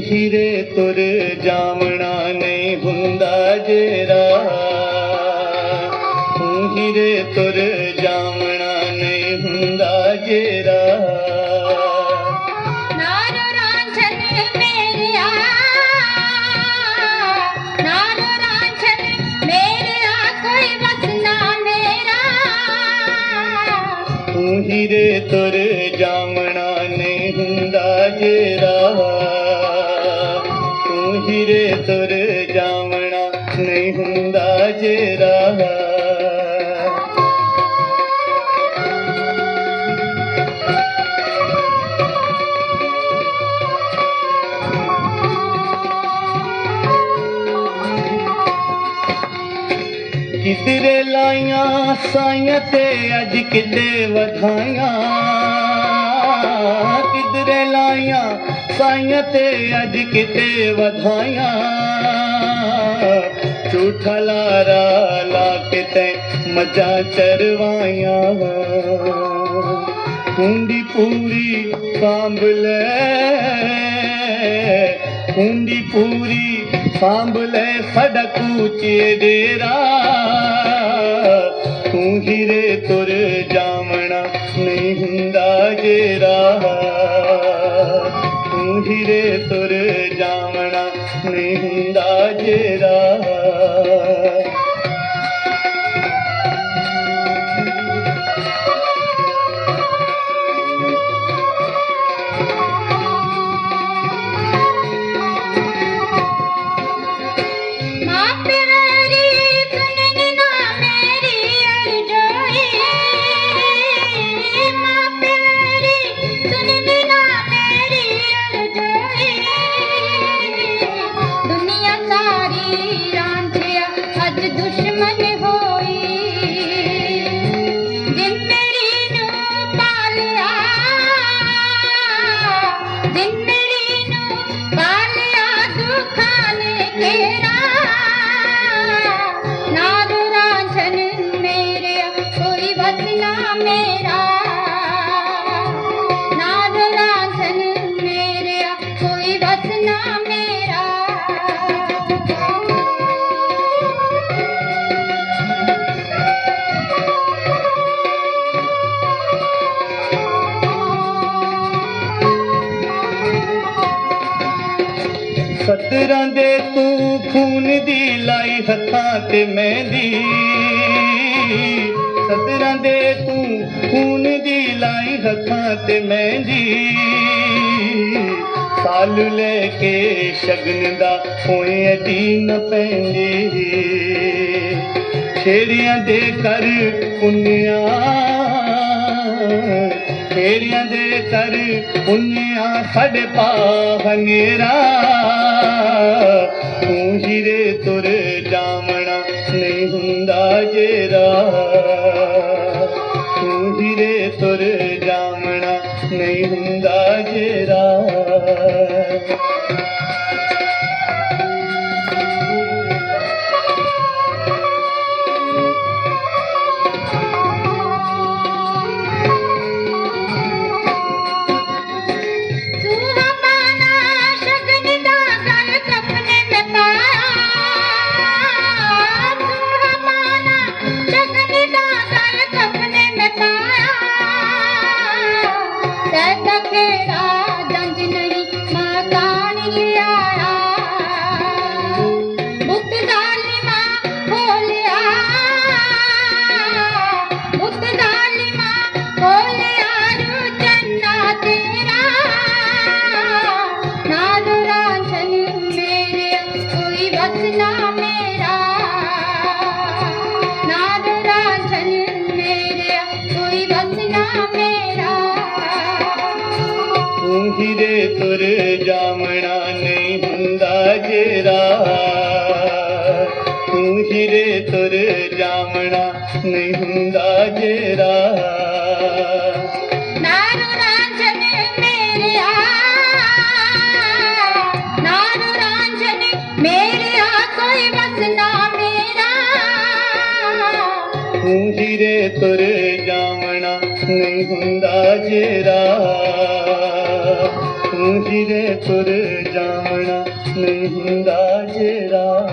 ਹੀਰੇ ਤੁਰ ਜਾਮਣਾ ਨਹੀਂ ਹੁੰਦਾ ਜੇਰਾ। ਹੀਰੇ ਤੁਰ ਜਾਮਣਾ ਨਹੀਂ ਹੁੰਦਾ ਜੇਰਾ। ਤੂੰ ਹੀਰੇ ਤੁਰ ਜਾਮਣਾ ਨਹੀਂ ਹੁੰਦਾ ਜੇਰਾ। ਤੂੰ ਤੁਰ ਜਾਵਣਾ ਨਹੀਂ ਹੁੰਦਾ ਜੇਰਾ ਕਿਧਰੇ ਲਾਈਆਂ ਸਾਈਆਂ ਤੇ ਅੱਜ ਕਿਤੇ ਵਧਾਈਆਂ ਕਿਧਰੇ ਲਾਈਆਂ ਸਾਈਆਂ ਤੇ ਅੱਜ ਕਿਤੇ ਵਧਾਈਆਂ। ਝੂਠਾ ਲਾਰਾ ਲਾ ਕੇ ਤੈਂ ਮੱਝਾਂ ਚਰਵਾਈਆਂ ਕੁੰਡੀ ਪੂਰੀ ਸਾਂਭ ਲੈ ਕੁੰਡੀ ਪੂਰੀ ਸਾਂਭ ਲੈ ਸਾਡਾ ਕੂਚੇ ਡੇਰਾ। ਤੂੰ ਹੀਰੇ ਤੁਰ ਜਾਵਣਾ ਨਹੀਂ ਹੁੰਦਾ ਜੇਰਾ ਤੂੰ ਹੀਰੇ ਤੁਰ ਜਾਵਣਾ ਸਤਰਾਂ ਦੇ ਤੂੰ ਖੂਨ ਦੀ ਲਾਈ ਹੱਥਾਂ ਤੇ ਮਹਿੰਦੀ। ਸਤਰਾਂ ਦੇ ਤੂੰ ਖੂਨ ਦੀ ਲਾਈ ਹੱਥਾਂ ਤੇ ਮਹਿੰਦੀ। ਸਾਲ ਲੈ ਕੇ ਸ਼ਗਨ ਦਾ ਹੋਏ ਅਡੀ ਨ ਪੈਂਦੀ। ਛੇੜੀਆਂ ਦੇ ਕਰ ਪੁੰਨਿਆ ਛੇੜੀਆਂ ਦੇ ਤਰ ਪੁੰਨਿਆ ਸਾਡੇ ਪਾਹਨੇਰਾ ਤੂੰ ਹੀਰੇ ਤੁਰ Yeah. ਹੀਰੇ ਤੁਰ ਜਾਵਣਾ ਨਹੀਂ ਹੁੰਦਾ ਜੇਰਾ। ਹੀਰੇ ਤੁਰ ਜਾਵਣਾ ਨਹੀਂ ਹੁੰਦਾ ਜੇਰਾ। ਤੂੰ ਸਿਰੇ ਤੁਰ ਜਾਵਣਾ ਨਹੀਂ ਹੁੰਦਾ ਜਿਹੜਾ